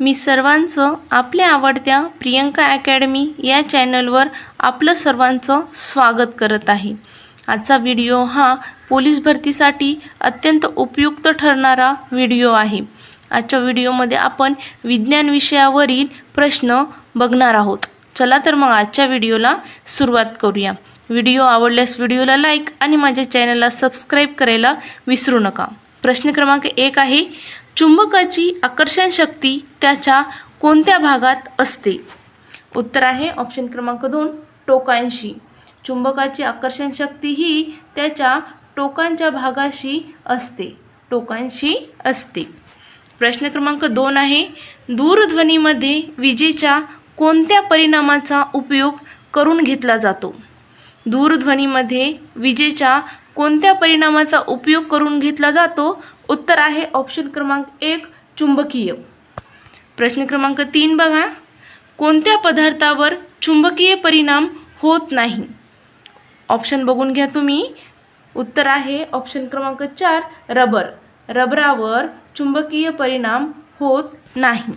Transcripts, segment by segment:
मी सर्वांचं आपल्या आवडत्या प्रियंका अकॅडमी या चॅनलवर आपलं सर्वांचं स्वागत करत आहे. आजचा व्हिडिओ हा पोलीस भरतीसाठी अत्यंत उपयुक्त ठरणारा व्हिडिओ आहे. आजच्या व्हिडिओमध्ये आपण विज्ञान विषयावरील प्रश्न बघणार आहोत. चला तर मग आजच्या व्हिडिओला सुरुवात करूया. व्हिडिओ आवडल्यास व्हिडिओला लाईक आणि माझ्या चॅनलला सबस्क्राईब करायला विसरू नका. प्रश्न क्रमांक एक आहे चुंबकाची आकर्षण शक्ती त्याच्या कोणत्या भागात असते? उत्तर आहे ऑप्शन क्रमांक दोन टोकांशी. चुंबकाची आकर्षण शक्ती ही त्याच्या टोकांच्या भागाशी असते. टोकांशी असते. प्रश्न क्रमांक दोन आहे दूरध्वनीमध्ये विजेच्या कोणत्या परिणामाचा उपयोग करून घेतला जातो? दूरध्वनीमध्ये विजेच्या कोणत्या परिणामाचा उपयोग करून घेतला जातो? उत्तर आहे ऑप्शन क्रमांक एक चुंबकीय. प्रश्न क्रमांक तीन बघा. कोणत्या पदार्थावर चुंबकीय परिणाम होत नाही? ऑप्शन बघून घ्या तुम्ही. उत्तर आहे ऑप्शन क्रमांक चार रबर. रबरावर चुंबकीय परिणाम होत नाही.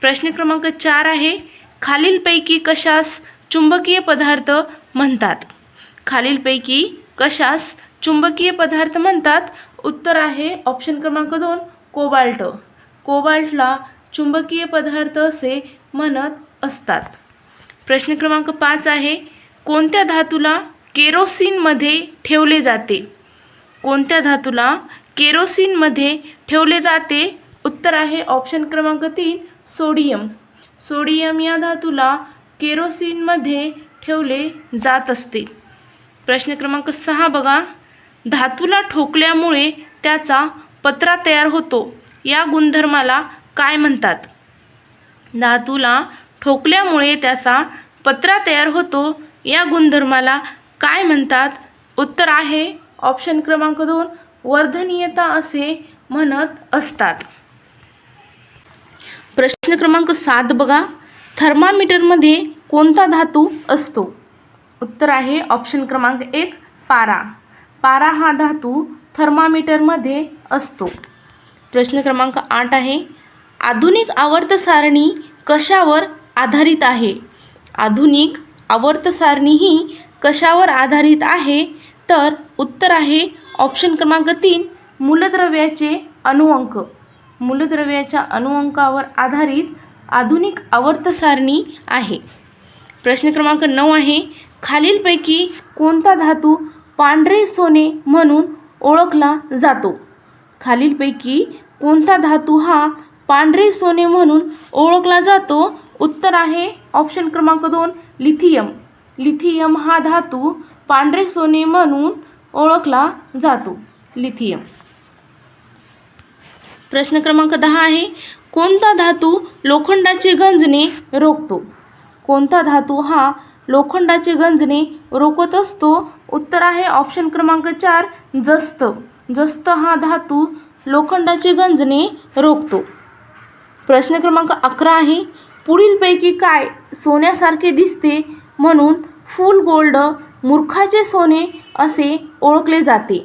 प्रश्न क्रमांक चार आहे खालीलपैकी कशास चुंबकीय पदार्थ म्हणतात? खालीलपैकी कशास चुंबकीय पदार्थ म्हणतात? उत्तर आहे ऑप्शन क्रमांक दोन कोबाल्ट. कोबाल्टला चुंबकीय पदार्थ असे म्हणत असतात. प्रश्न क्रमांक पाच आहे कोणत्या धातूला केरोसिनमध्ये ठेवले जाते? कोणत्या धातूला केरोसिनमध्ये ठेवले जाते? उत्तर आहे ऑप्शन क्रमांक तीन सोडियम. सोडियम या धातूला केरोसिनमध्ये ठेवले जात असते. प्रश्न क्रमांक सहा बघा. धातूला ठोकल्यामुळे त्याचा पत्रा तयार होतो. या गुणधर्माला काय म्हणतात? धातूला ठोकल्यामुळे त्याचा पत्रा तयार होतो. या गुणधर्माला काय म्हणतात? उत्तर आहे ऑप्शन क्रमांक दोन वर्धनीयता असे म्हणत असतात. प्रश्न क्रमांक सात बघा. थर्मामीटरमध्ये कोणता धातू असतो? उत्तर आहे ऑप्शन क्रमांक एक पारा. पारा हा धातू थर्मामीटरमध्ये असतो. प्रश्न क्रमांक आठ आहे आधुनिक आवर्त सारणी कशावर आधारित आहे? आधुनिक आवर्त सारणी ही कशावर आधारित आहे? तर उत्तर आहे ऑप्शन क्रमांक तीन मूलद्रव्याचे अणुअंक. मूलद्रव्याच्या अणुअंकावर आधारित आधुनिक आवर्त सारणी आहे. प्रश्न क्रमांक नऊ आहे खालीलपैकी कोणता धातू पांढरे सोने म्हणून ओळखला जातो. खालीलपैकी कोणता धातू हा पांढरे सोने म्हणून ओळखला जातो? उत्तर आहे ऑप्शन क्रमांक दोन लिथियम. लिथियम हा धातू पांढरे सोने म्हणून ओळखला जातो. लिथियम. प्रश्न क्रमांक दहा आहे. कोणता धातू लोखंडाचे गंजणे रोखतो? कोणता धातू हा लोखंडाचे गंजणे रोखत असतो? उत्तर आहे ऑप्शन क्रमांक चार जस्त. जस्त हा धातू लोखंडाचे गंजणे रोखतो. प्रश्न क्रमांक अकरा आहे पुढीलपैकी काय सोन्यासारखे दिसते म्हणून फुल गोल्ड मूर्खाचे सोने असे ओळखले जाते.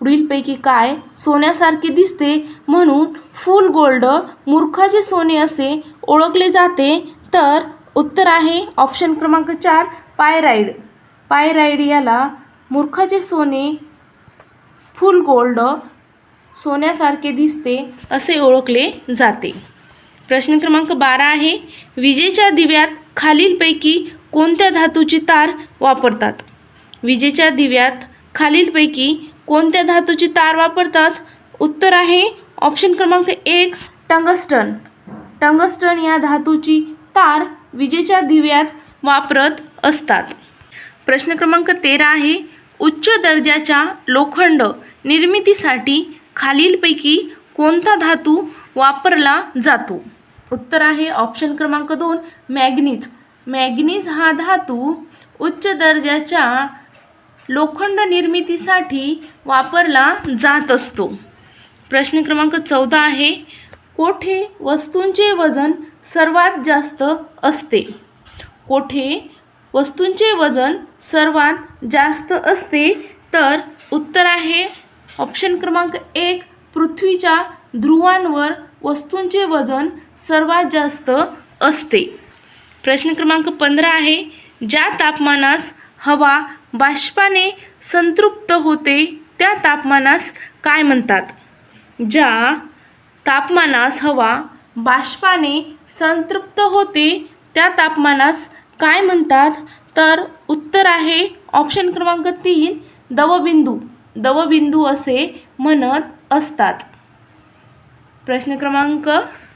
पुढीलपैकी काय सोन्यासारखे दिसते म्हणून फुल गोल्ड मूर्खाचे सोने असे ओळखले जाते तर उत्तर आहे ऑप्शन क्रमांक चार पायराईड. पायराईड याला मूर्खाचे सोने फुल गोल्ड सोन्यासारखे दिसते असे ओळखले जाते. प्रश्न क्रमांक बारा आहे विजेच्या दिव्यात खालीलपैकी कोणत्या धातूची तार वापरतात? विजेच्या दिव्यात खालीलपैकी कोणत्या धातूची तार वापरतात? उत्तर आहे ऑप्शन क्रमांक एक टंगस्टन. टंगस्टन या धातूची तार विजेच्या दिव्यात वापरत असतात. प्रश्न क्रमांक तेरा आहे उच्च दर्जाच्या लोखंड निर्मितीसाठी खालीलपैकी कोणता धातू वापरला जातो? उत्तर आहे ऑप्शन क्रमांक दोन मॅग्नीज. मॅग्नीज हा धातू उच्च दर्जाच्या लोखंड निर्मितीसाठी वापरला जात असतो. प्रश्न क्रमांक चौदा आहे कोठे वस्तूंचे वजन सर्वात जास्त असते? कोठे वस्तूंचे वजन सर्वात जास्त असते तर उत्तर आहे ऑप्शन क्रमांक एक पृथ्वीच्या ध्रुवांवर वस्तूंचे वजन सर्वात जास्त असते. प्रश्न क्रमांक पंधरा आहे ज्या तापमानास हवा बाष्पाने संतृप्त होते त्या तापमानास काय म्हणतात? ज्या तापमानास हवा बाष्पाने संतृप्त होते त्या तापमानास काय म्हणतात? तर उत्तर आहे ऑप्शन क्रमांक तीन दवबिंदू. दवबिंदू असे म्हणत असतात. प्रश्न क्रमांक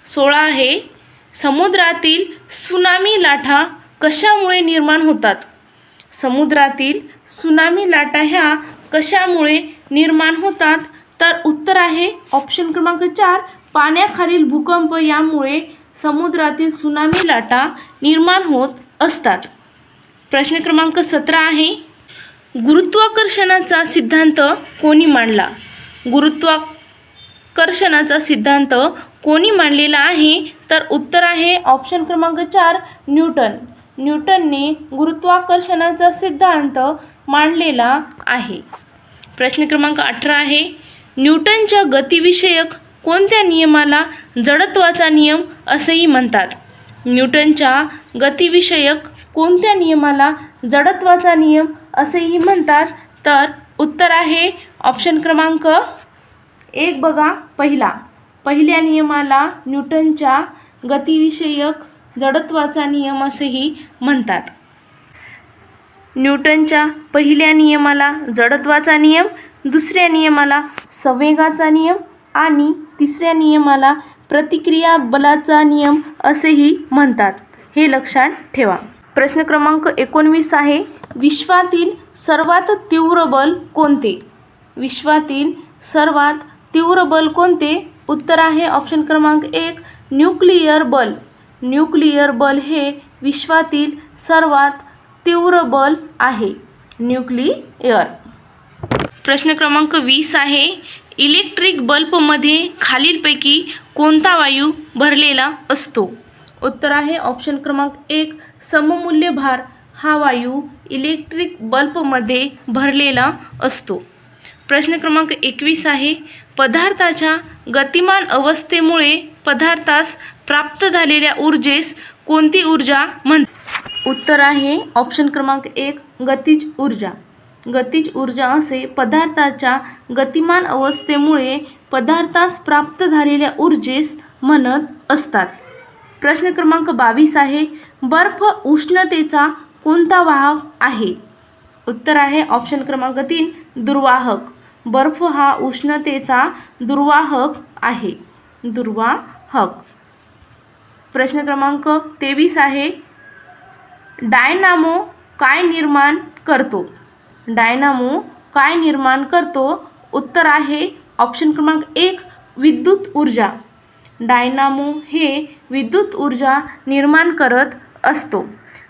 सोळा आहे. समुद्रातील सुनामी लाटा कशामुळे निर्माण होतात? समुद्रातील सुनामी लाटा ह्या कशामुळे निर्माण होतात? तर उत्तर आहे ऑप्शन क्रमांक चार पाण्याखालील भूकंप यामुळे समुद्रातील सुनामी लाटा निर्माण होत असतात. प्रश्न क्रमांक सतरा आहे गुरुत्वाकर्षणाचा सिद्धांत कोणी मांडला? गुरुत्वाकर्षणाचा सिद्धांत कोणी मांडलेला आहे? तर उत्तर आहे ऑप्शन क्रमांक चार न्यूटन. न्यूटनने गुरुत्वाकर्षणाचा सिद्धांत मांडलेला आहे. प्रश्न क्रमांक अठरा आहे न्यूटनच्या गतिविषयक कोणत्या नियमाला जडत्वाचा नियम असेही म्हणतात? न्यूटनच्या गतिविषयक कोणत्या नियमाला जडत्वाचा नियम असेही म्हणतात? तर उत्तर आहे ऑप्शन क्रमांक एक बघा पहिला. पहिल्या नियमाला न्यूटनच्या गतिविषयक जडत्वाचा नियम असेही म्हणतात. न्यूटनच्या पहिल्या नियमाला जडत्वाचा नियम दुसऱ्या नियमाला संवेगाचा नियम आणि तिसऱ्या नियमाला प्रतिक्रिया बलाचा नियम असेही म्हणतात. हे लक्षात ठेवा. प्रश्न क्रमांक एकोणवीस आहे विश्वातील सर्वात तीव्र बल कोणते? विश्वातील सर्वात तीव्र बल कोणते? उत्तर आहे ऑप्शन क्रमांक एक न्यूक्लिअर बल. न्यूक्लिअर बल हे विश्वातील सर्वात तीव्र बल आहे. न्यूक्लिअर प्रश्न क्रमांक वीस आहे इलेक्ट्रिक बल्बमध्ये खालीलपैकी कोणता वायू भरलेला असतो? उत्तर आहे ऑप्शन क्रमांक एक सममूल्य भार हा वायू इलेक्ट्रिक बल्बमध्ये भरलेला असतो. प्रश्न क्रमांक एकवीस आहे पदार्थाच्या गतिमान अवस्थेमुळे पदार्थास प्राप्त झालेल्या ऊर्जेस कोणती ऊर्जा म्हण उत्तर आहे ऑप्शन क्रमांक एक गतिज ऊर्जा. गतिज ऊर्जा असे पदार्थाच्या गतिमान अवस्थेमुळे पदार्थास प्राप्त झालेल्या ऊर्जेस म्हणत असतात. प्रश्न क्रमांक बावीस आहे बर्फ उष्णतेचा कोणता वाहक आहे? उत्तर आहे ऑप्शन क्रमांक तीन दुर्वाहक. बर्फ हा उष्णतेचा दुर्वाहक आहे. दुर्वाहक. प्रश्न क्रमांक तेवीस आहे डायनामो काय निर्माण करतो? डायनामो काय निर्माण करतो? उत्तर आहे ऑप्शन क्रमांक एक विद्युत ऊर्जा. डायनामो हे विद्युत ऊर्जा निर्माण करत असतो.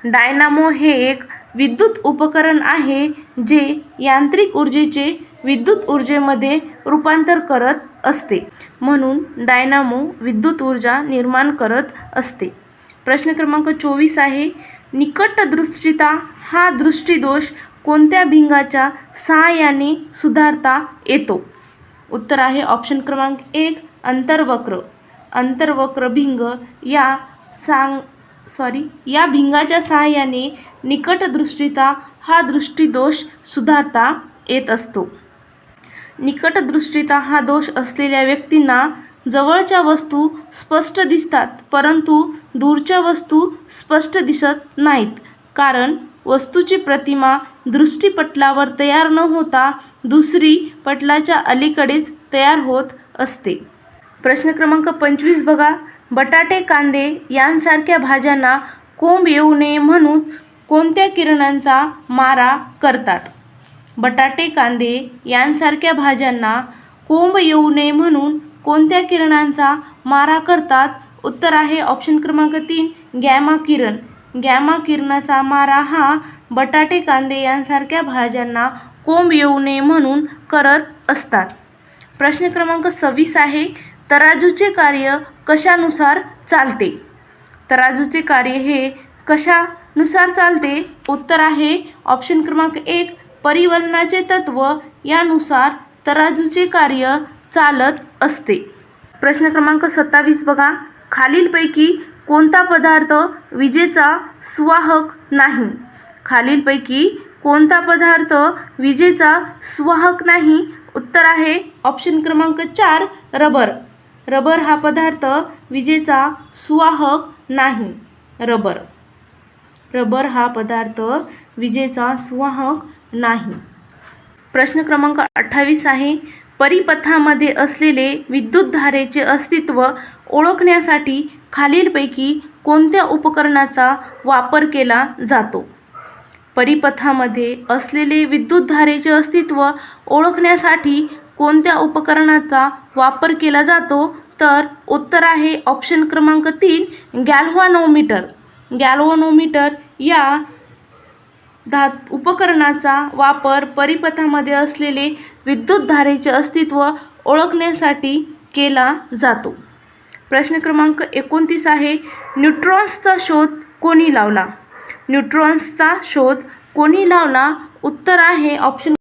डायनामो हे एक विद्युत उपकरण आहे जे यांत्रिक ऊर्जेचे विद्युत ऊर्जेमध्ये रूपांतर करत असते. म्हणून डायनामो विद्युत ऊर्जा निर्माण करत असते. प्रश्न क्रमांक चोवीस आहे. निकटदृष्टिता हा दृष्टिदोष कोणत्या भिंगाच्या सहाय्याने सुधारता येतो? उत्तर आहे ऑप्शन क्रमांक एक अंतर्वक्र. अंतर्वक्र भिंग या सांग सॉरी या भिंगाच्या सहाय्याने निकटदृष्टिता हा दृष्टीदोष सुधारता येत असतो. निकटदृष्टिता हा दोष असलेल्या व्यक्तींना जवळच्या वस्तू स्पष्ट दिसतात परंतु दूरच्या वस्तू स्पष्ट दिसत नाहीत कारण वस्तूची प्रतिमा दृष्टीपटलावर तयार न होता दुसरी पटलाच्या अलीकडेच तयार होत असते. प्रश्न क्रमांक पंचवीस बघा. बटाटे कांदे यांसारख्या भाज्यांना कोंब येऊ नये म्हणून कोणत्या किरणांचा मारा करतात? बटाटे कांदे यांसारख्या भाज्यांना कोंब येऊ नये म्हणून कोणत्या किरणांचा मारा करतात? उत्तर आहे ऑप्शन क्रमांक तीन गॅमा किरण. गॅमा किरणाचा मारा हा बटाटे कांदे यांसारख्या भाज्यांना कोंब येऊ नये म्हणून करत असतात. प्रश्न क्रमांक सव्वीस आहे तराजूचे कार्य कशानुसार चालते? तराजूचे कार्य हे कशानुसार चालते? उत्तर आहे ऑप्शन क्रमांक एक परिवलनाचे तत्व यानुसार तराजूचे कार्य चालत असते. प्रश्न क्रमांक सत्तावीस बघा. खालीलपैकी कोणता पदार्थ विजेचा सुवाहक नाही? खालीलपैकी कोणता पदार्थ विजेचा सुवाहक नाही? उत्तर आहे ऑप्शन क्रमांक चार रबर. रबर हा पदार्थ विजेचा सुवाहक नाही. रबर. रबर हा पदार्थ विजेचा सुवाहक नाही. प्रश्न क्रमांक अठ्ठावीस आहे. परिपथामध्ये असलेले विद्युतधारेचे अस्तित्व ओळखण्यासाठी खालीलपैकी कोणत्या उपकरणाचा वापर केला जातो? परिपथामध्ये असलेले विद्युतधारेचे अस्तित्व ओळखण्यासाठी कोणत्या उपकरणाचा वापर केला जातो? तर उत्तर आहे ऑप्शन क्रमांक तीन गॅल्व्हानोमीटर. गॅल्व्हानोमीटर या धात उपकरणाचा वापर परिपथामध्ये असलेले विद्युतधारेचे अस्तित्व ओळखण्यासाठी केला जातो. प्रश्न क्रमांक एकोणतीस आहे न्यूट्रॉन्सचा शोध कोणी लावला? न्यूट्रॉन्सचा शोध कोणी लावला? उत्तर आहे ऑप्शन